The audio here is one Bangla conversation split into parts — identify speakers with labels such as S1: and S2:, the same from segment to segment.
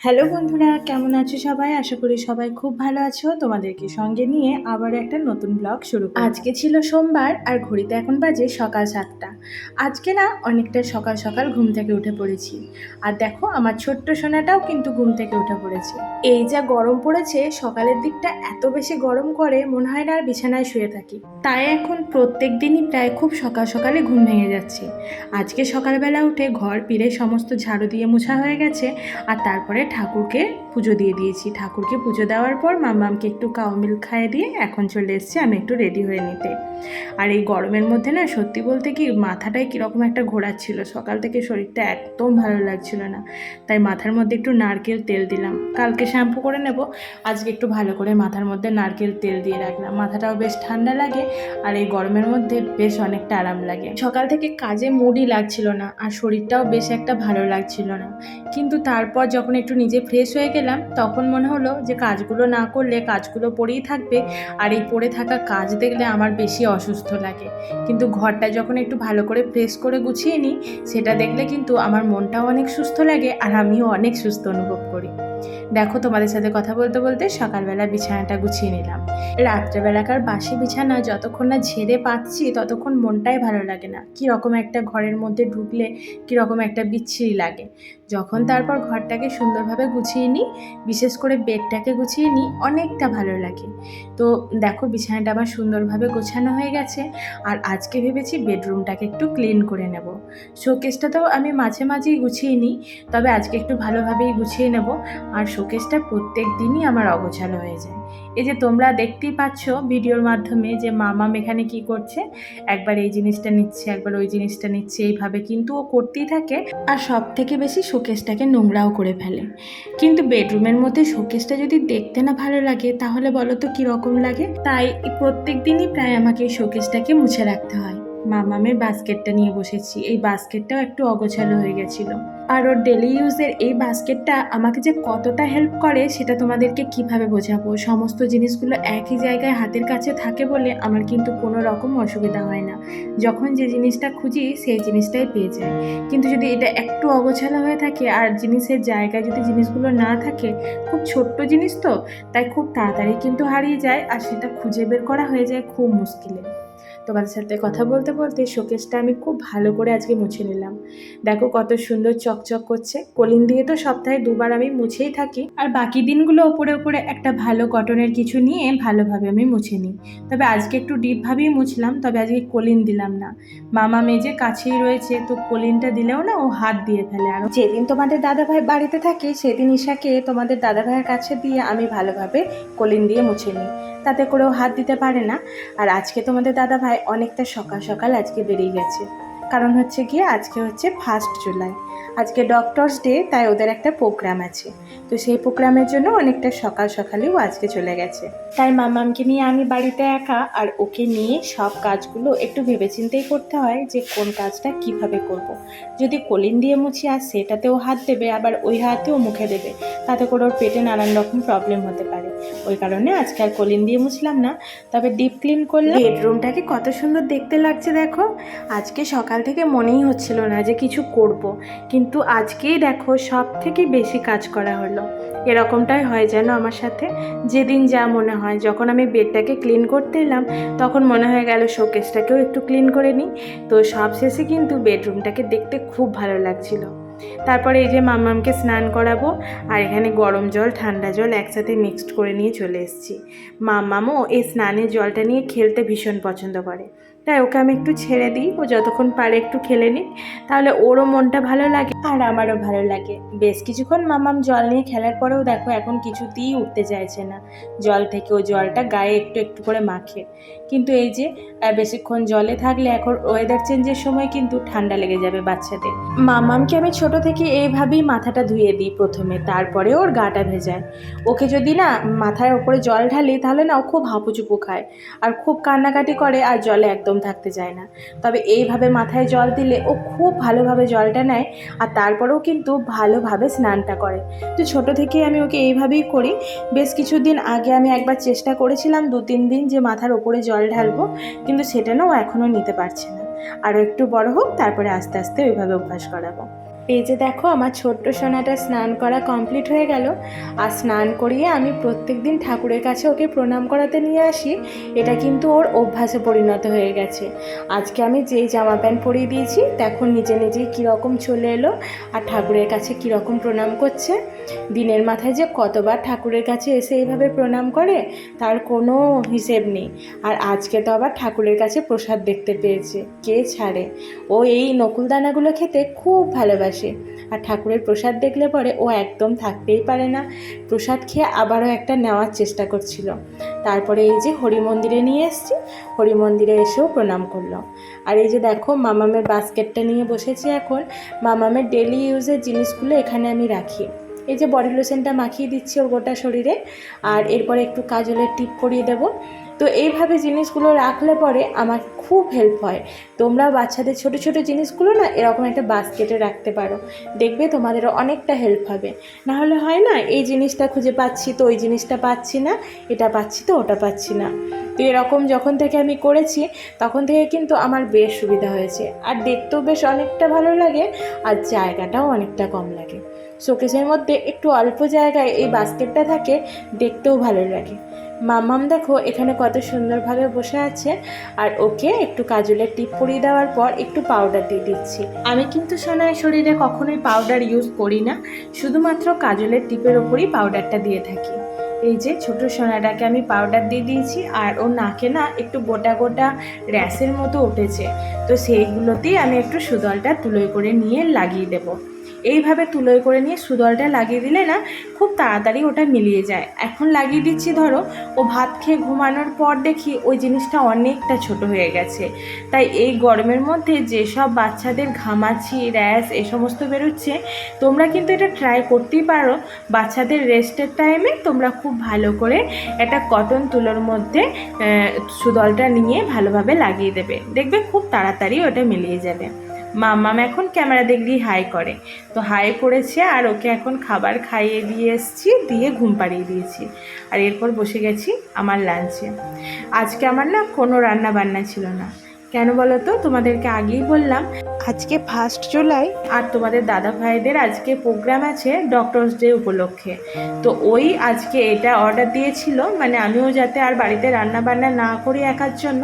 S1: হ্যালো বন্ধুরা, কেমন আছো সবাই? আশা করি সবাই খুব ভালো আছো। তোমাদেরকে সঙ্গে নিয়ে আবার একটা নতুন ব্লগ শুরু আজকে ছিল সোমবার আর ঘড়িতে এখন বাজে সকাল সাতটা। আজকে না অনেকটা সকাল সকাল ঘুম থেকে উঠে পড়েছি। আর দেখো, আমার ছোট্ট সোনাটাও কিন্তু ঘুম থেকে উঠে পড়েছে। এই যা গরম পড়েছে, সকালের দিকটা এত বেশি গরম করে, মনে হয় না আর বিছানায় শুয়ে থাকি। তাই এখন প্রত্যেক দিনই প্রায় খুব সকাল সকালে ঘুম ভেঙে যাচ্ছে। আজকে সকালবেলা উঠে ঘর, পিড়ে সমস্ত ঝাড়ু দিয়ে মোছা হয়ে গেছে। আর তারপরে ঠাকুরকে পুজো দিয়ে দিয়েছি। ঠাকুরকে পুজো দেওয়ার পর মামামকে একটু কাউ মিল্ক খাইয়ে দিয়ে এখন চলে এসেছি আমি একটু রেডি হয়ে নিতে। আর এই গরমের মধ্যে না, সত্যি বলতে কি মাথাটাই কীরকম একটা ঘোরাচ্ছিল। সকাল থেকে শরীরটা একদম ভালো লাগছিল না। তাই মাথার মধ্যে একটু নারকেল তেল দিলাম। কালকে শ্যাম্পু করে নেব। আজকে একটু ভালো করে মাথার মধ্যে নারকেল তেল দিয়ে রাখলাম। মাথাটাও বেশ ঠান্ডা লাগে আর এই গরমের মধ্যে বেশ অনেকটা আরাম লাগে। সকাল থেকে কাজে মুডই লাগছিল না আর শরীরটাও বেশ একটা ভালো লাগছিল না। কিন্তু তারপর যখন একটু নিজে ফ্রেশ হয়ে গেলাম তখন মনে হলো যে কাজগুলো না করলে কাজগুলো পড়েই থাকবে আর এই পড়ে থাকা কাজ দেখলে আমার বেশি অসুস্থ লাগে। কিন্তু ঘরটা যখন একটু ভালো করে ফ্রেশ করে গুছিয়ে নিই, সেটা দেখলে কিন্তু আমার মনটাও অনেক সুস্থ লাগে আর আমিও অনেক সুস্থ অনুভব করি। দেখো তোমাদের সাথে কথা বলতে বলতে সকালবেলা বিছানাটা গুছিয়ে নিলাম। রাত্রেবেলাকার বাসি বিছানা যতক্ষণ না ঝেড়ে পাচ্ছি ততক্ষণ মনটাই ভালো লাগে না। কী রকম একটা ঘরের মধ্যে ঢুকলে কী রকম একটা বিচ্ছিরি লাগে। যখন তারপর ঘরটাকে সুন্দরভাবে গুছিয়ে নিই, বিশেষ করে বেডটাকে গুছিয়ে নিই, অনেকটা ভালো লাগে। তো দেখো বিছানাটা আবার সুন্দরভাবে গোছানো হয়ে গেছে, আর আজকে ভেবেছি বেডরুমটাকে একটু ক্লিন করে নেব। শোকেসটা তো আমি মাঝে মাঝেই গুছিয়ে নিই, তবে আজকে একটু ভালোভাবেই গুছিয়ে নেব, আর শোকেসটা প্রত্যেক দিনই আমার অগোছালো হয়ে যায়। এই যে তোমরা দেখতেই পাচ্ছ ভিডিওর মাধ্যমে যে মামাম এখানে কি করছে, একবার এই জিনিসটা নিচ্ছে, একবার ওই জিনিসটা নিচ্ছে, এইভাবে কিন্তু ও করতেই থাকে আর সব থেকে বেশি শোকেসটাকে নোংরাও করে ফেলে। কিন্তু বেডরুমের মধ্যে শোকেসটা যদি দেখতে না ভালো লাগে, তাহলে বলো তো কীরকম লাগে? তাই প্রত্যেক দিনই প্রায় আমাকে এই শোকেসটাকে মুছে রাখতে হয়। মামামের বাস্কেটটা নিয়ে বসেছি। এই বাস্কেটটাও একটু অগোছালো হয়ে গেছিল। আর ওর ডেলি ইউজের এই বাস্কেটটা আমাকে যে কতটা হেল্প করে সেটা তোমাদেরকে কীভাবে বোঝাবো? সমস্ত জিনিসগুলো একই জায়গায় হাতের কাছে থাকে বলে আমার কিন্তু কোনো রকম অসুবিধা হয় না। যখন যে জিনিসটা খুঁজি সেই জিনিসটাই পেয়ে যায়। কিন্তু যদি এটা একটু অগোছালো হয়ে থাকে আর জিনিসের জায়গায় যদি জিনিসগুলো না থাকে, খুব ছোট্ট জিনিস তো, তাই খুব তাড়াতাড়ি কিন্তু হারিয়ে যায় আর সেটা খুঁজে বের করা হয়ে যায় খুব মুশকিলে। তোমাদের সাথে কথা বলতে বলতে শোকেসটা আমি খুব ভালো করে আজকে মুছে নিলাম। দেখো কত সুন্দর চকচক করছে। কলিন দিয়ে তো সপ্তাহে দুবার আমি মুছেই থাকি। আর বাকি দিনগুলো ওপরে ওপরে একটা ভালো কটনের কিছু নিয়ে ভালোভাবে আমি মুছে নিই। তবে আজকে একটু ডিপভাবেই মুছলাম, তবে আজকে কলিন দিলাম না। মামা মেজে কাছেই রয়েছে, তো কলিনটা দিলেও না ও হাত দিয়ে ফেলে। আর যেদিন তোমাদের দাদাভাই বাড়িতে থাকে, সেদিন ঈশাকে তোমাদের দাদাভাইয়ের কাছে দিয়ে আমি ভালোভাবে কলিন দিয়ে মুছে নিই। তাতে করেও হাত দিতে পারে না। আর আজকে তোমাদের দাদা ভাই অনেকটা সকাল সকাল আজকে বেরিয়ে গেছে। কারণ হচ্ছে গিয়ে আজকে হচ্ছে ফার্স্ট জুলাই আজকে ডক্টরস ডে তাই ওদের একটা প্রোগ্রাম আছে। তো সেই প্রোগ্রামের জন্য অনেকটা সকাল সকালেও আজকে চলে গেছে। তাই মামামকে নিয়ে আমি বাড়িতে একা আর ওকে নিয়ে সব কাজগুলো একটু ভেবেচিন্তেই করতে হয় যে কোন কাজটা কীভাবে করব। যদি কলিন দিয়ে মুছি আর সেটাতেও হাত দেবে আবার ওই হাতেও মুখে দেবে তাতে করে ওর পেটে নানান রকম প্রবলেম হতে পারে। ওই কারণে আজকে আর কলিন দিয়ে মুছলাম না। তবে ডিপ ক্লিন করলে বেডরুমটাকে কত সুন্দর দেখতে লাগছে দেখো। আজকে সকাল থেকে মনেই হচ্ছিল না যে কিছু করব। কিন্তু আজকেই দেখো সব থেকে বেশি কাজ করা হলো। এরকমটাই হয় যেন আমার সাথে। যেদিন যা মনে হয়, যখন আমি বেডটাকে ক্লিন করতে এলাম, তখন মনে হয়ে গেল শোকেসটাকেও একটু ক্লিন করে নিই। তো সব শেষে কিন্তু বেডরুমটাকে দেখতে খুব ভালো লাগছিল। তারপরে এই যে মাম্মামকে স্নান করাবো আর এখানে গরম জল, ঠান্ডা জল একসাথে মিক্সড করে নিয়ে চলে এসেছি। মাম্মামও এই স্নানের জলটা নিয়ে খেলতে ভীষণ পছন্দ করে। তাই ওকে আমি একটু ছেড়ে দিই। ও যতক্ষণ পারে একটু খেলে নিক। তাহলে ওরও মনটা ভালো লাগে আর আমারও ভালো লাগে। বেশ কিছুক্ষণ মামাম জল নিয়ে খেলার পরেও দেখো এখন কিছুতেই উঠতে চাইছে না। জল থেকে ও জলটা গায়ে একটু একটু করে মাখে। কিন্তু এই যে বেশিক্ষণ জলে থাকলে এখন ওয়েদার চেঞ্জের সময় কিন্তু ঠান্ডা লেগে যাবে বাচ্চাদের। মামামকে আমি ছোট থেকে এইভাবেই মাথাটা ধুয়ে দিই প্রথমে, তারপরে ওর গাটা ভেজায়। ওকে যদি না মাথার ওপরে জল ঢালি তাহলে না ও খুব হাঁপুচুপু খায়। আর খুব কান্নাকাটি করে আর জলে একদম থাকতে চায় না। তবে এইভাবে মাথায় জল দিলে ও খুব ভালোভাবে জলটা নেয় আর তারপরেও কিন্তু ভালোভাবে স্নানটা করে। তো ছোট থেকেই আমি ওকে এইভাবেই করি। বেশ কিছুদিন আগে আমি একবার চেষ্টা করেছিলাম দু তিন দিন যে মাথার ওপরে জল ঢালবো, কিন্তু সেটা না ও এখনও নিতে পারছে না। আরও একটু বড় হোক, তারপরে আস্তে আস্তে ওইভাবে অভ্যাস করাবো। এই যে দেখো, আমার ছোট্ট সোনাটা স্নান করা কমপ্লিট হয়ে গেল। আর স্নান করিয়ে আমি প্রত্যেক দিন ঠাকুরের কাছে ওকে প্রণাম করাতে নিয়ে আসি। এটা কিন্তু ওর অভ্যাসে পরিণত হয়ে গেছে। আজকে আমি যেই জামা প্যান্ট পরিয়ে দিয়েছি, দেখো নিজে নিজেই কীরকম চলে এলো আর ঠাকুরের কাছে কীরকম প্রণাম করছে। দিনের মাথায় যে কতবার ঠাকুরের কাছে এসে এইভাবে প্রণাম করে, তার কোনো হিসেব নেই। আর আজকে তো আবার ঠাকুরের কাছে প্রসাদ দেখতে পেয়েছে। কে ছাড়ে? ও এই নকুলদানাগুলো খেতে খুব ভালোবাসে। আর ঠাকুরের প্রসাদ দেখলে পরে ও একদম থাকতেই পারে না। প্রসাদ খেয়ে আবারও একটা নেওয়ার চেষ্টা করছিল। তারপরে এই যে হরি মন্দিরে নিয়ে এসেছি হরি মন্দিরে এসেও প্রণাম করল। আর এই যে দেখো মামামের বাস্কেটটা নিয়ে বসেছি এখন। মামামের ডেলি ইউজের জিনিসগুলো এখানে আমি রাখি। এই যে বডি লোশনটা মাখিয়ে দিচ্ছি ওর গোটা শরীরে। আর এরপরে একটু কাজলের টিপ পরিয়ে দেবো। তো এইভাবে জিনিসগুলো রাখলে পরে আমার খুব হেল্প হয়। তোমরা বাচ্চাদের ছোট ছোট জিনিসগুলো না এরকম একটা বাস্কেটে রাখতে পারো। দেখবে তোমাদেরও অনেকটা হেল্প হবে। না হলে হয় না, এই জিনিসটা খুঁজে পাচ্ছি তো ওই জিনিসটা পাচ্ছি না, এটা পাচ্ছি তো ওটা পাচ্ছি না। তো এরকম যখন থেকে আমি করেছি, তখন থেকে কিন্তু আমার বেশ সুবিধা হয়েছে। আর দেখতেও বেশ অনেকটা ভালো লাগে, আর জায়গাটাও অনেকটা কম লাগে। শোকেসের মধ্যে একটু অল্প জায়গায় এই বাস্কেটটা থাকে, দেখতেও ভালো লাগে। মাম্মাম, দেখো, এখানে কত সুন্দরভাবে বসে আছে। আর ওকে একটু কাজলের টিপ পরিয়ে দেওয়ার পর একটু পাউডার দিয়ে দিচ্ছি। আমি কিন্তু সোনার শরীরে কখনোই পাউডার ইউজ করি না। শুধুমাত্র কাজলের টিপের ওপরই পাউডারটা দিয়ে থাকি। এই যে ছোট সোনাটাকে আমি পাউডার দিয়ে দিয়েছি, আর ওর নাকে না একটু গোটা গোটা র্যাশের মতো উঠেছে। তো সেইগুলোতেই আমি একটু সুদলটা তুলোয় করে নিয়ে লাগিয়ে দেবো। এইভাবে তুলোয় করে নিয়ে সুদলটা লাগিয়ে দিলে না খুব তাড়াতাড়ি ওটা মিলিয়ে যায়। এখন লাগিয়ে দিচ্ছি, ধরো, ও ভাত খেয়ে ঘুমানোর পর দেখি ওই জিনিসটা অনেকটা ছোট হয়ে গেছে। তাই এই গরমের মধ্যে যেসব বাচ্চাদের ঘামাচি, র্যাশ এ সমস্ত বেরোচ্ছে, তোমরা কিন্তু এটা ট্রাই করতেই পারো। বাচ্চাদের রেস্টের টাইমে তোমরা খুব ভালো করে একটা কটন তুলোর মধ্যে সুদলটা নিয়ে ভালোভাবে লাগিয়ে দেবে। দেখবে খুব তাড়াতাড়ি ওটা মিলিয়ে যাবে। মাম্মাম এখন ক্যামেরা দেখলেই হাই করে। তো হাই করেছে আর ওকে এখন খাবার খাইয়ে দিয়ে এসছি, দিয়ে ঘুম পাড়িয়ে দিয়েছি। আর এরপর বসে গেছি আমার লাঞ্চে আজকে আমার না কোনো রান্না বান্না ছিল না। কেন বলো তো? তোমাদেরকে আগেই বললাম, আজকে ফার্স্ট জুলাই আর তোমাদের দাদা ভাইদের আজকে প্রোগ্রাম আছে ডক্টরস ডে উপলক্ষে। তো ওই আজকে এটা অর্ডার দিয়েছিল মানে আমিও যাতে আর বাড়িতে রান্না বান্না না করি একার জন্য,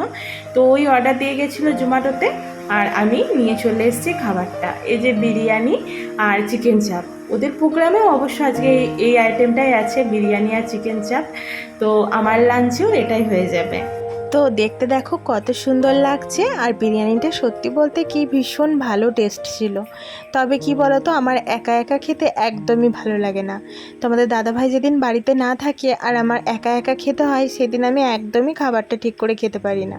S1: তো ওই অর্ডার দিয়ে গেছিল জোম্যাটোতে আর আমি নিয়ে চলে এসেছি খাবারটা। এই যে বিরিয়ানি আর চিকেন চাপ। ওদের প্রোগ্রামে অবশ্য আজকে এই- আইটেমটাই আছে, বিরিয়ানি আর চিকেন চাপ। তো আমার লাঞ্চেও এটাই হয়ে যাবে। তো দেখতে দেখো কত সুন্দর লাগছে। আর বিরিয়ানিটা সত্যি বলতে কি ভীষণ ভালো টেস্ট ছিল। তবে কি বলো তো আমার একা একা খেতে একদমই ভালো লাগে না। তোমাদের দাদাভাই যেদিন বাড়িতে না থাকে আর আমার একা একা খেতে হয়, সেদিন আমি একদমই খাবারটা ঠিক করে খেতে পারি না।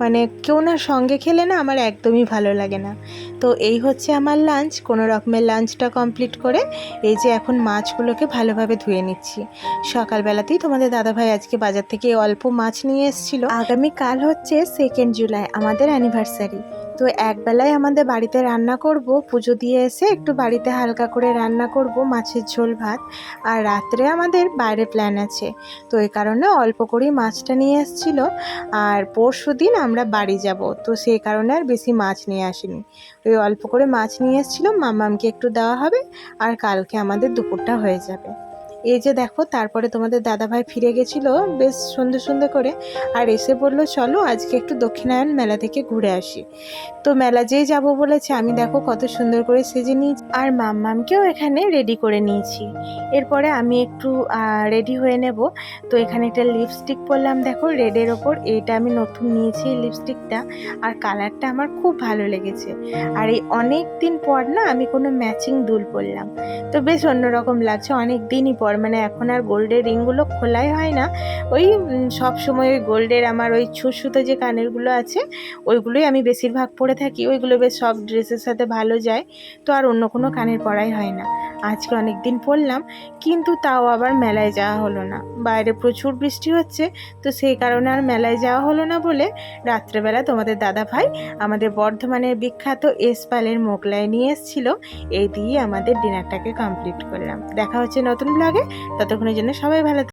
S1: মানে কেউ না সঙ্গে খেলে না আমার একদমই ভালো লাগে না। তো এই হচ্ছে আমার লাঞ্চ কোনো রকমের লাঞ্চটা কমপ্লিট করে এই যে এখন মাছগুলোকে ভালোভাবে ধুয়ে নিচ্ছি। সকালবেলাতেই তোমাদের দাদাভাই আজকে বাজার থেকে অল্প মাছ নিয়ে এসেছিল। আগামীকাল হচ্ছে সেকেন্ড জুলাই আমাদের অ্যানিভার্সারি তো একবেলায় আমাদের বাড়িতে রান্না করব, পুজো দিয়ে এসে একটু বাড়িতে হালকা করে রান্না করব, মাছের ঝোল, ভাত। আর রাত্রে আমাদের বাইরে প্ল্যান আছে। তো এই কারণে অল্প করেই মাছটা নিয়ে এসেছিল। আর পরশু দিন আমরা বাড়ি যাব, তো সেই কারণে আর বেশি মাছ নিয়ে আসিনি। ওই অল্প করে মাছ নিয়ে এসেছিল, মামামকে একটু দেওয়া হবে, আর কালকে আমাদের দুপুরটা হয়ে যাবে। এই যে দেখো, তারপরে তোমাদের দাদাভাই ফিরে গেছিল বেশ সুন্দর সুন্দর করে, আর এসে বলল, চলো আজকে একটু দক্ষিণায়ন মেলা থেকে ঘুরে আসি। তো মেলা যেই যাব বলেছে, আমি দেখো কত সুন্দর করে সেজে নিয়েছি, আর মাম্মামকেও এখানে রেডি করে নিয়েছি। এরপরে আমি একটু রেডি হয়ে নেব। তো এখানে একটা লিপস্টিক পরলাম, দেখো রেডের ওপর এইটা আমি নতুন নিয়েছি লিপস্টিকটা আর কালারটা আমার খুব ভালো লেগেছে। আর এই অনেক দিন পর না, আমি কোনো ম্যাচিং দুল পরলাম। তো বেশ অন্যরকম লাগছে অনেক দিনই পর মানে এখন আর গোল্ডের রিংগুলো খোলাই হয় না। ওই সব সময় ওই গোল্ডের আমার ওই ছুঁচুতো যে কানেরগুলো আছে, ওইগুলোই আমি বেশিরভাগ পরে থাকি। ওইগুলো বেশ সব ড্রেসের সাথে ভালো যায়। তো আর অন্য কোনো কানের পরাই হয় না। আজকে অনেক দিন পরলাম, কিন্তু তাও আবার মেলায় যাওয়া হলো না। বাইরে প্রচুর বৃষ্টি হচ্ছে, তো সেই কারণে আর মেলায় যাওয়া হলো না বলে রাত্রেবেলা তোমাদের দাদা ভাই আমাদের বর্ধমানের বিখ্যাত এসপালের মোগলায় নিয়ে এসেছিল। এই দিয়ে আমাদের ডিনারটাকে কমপ্লিট করলাম। দেখা হচ্ছে নতুন ব্লগে ততক্ষণের জন্য সবাই ভালো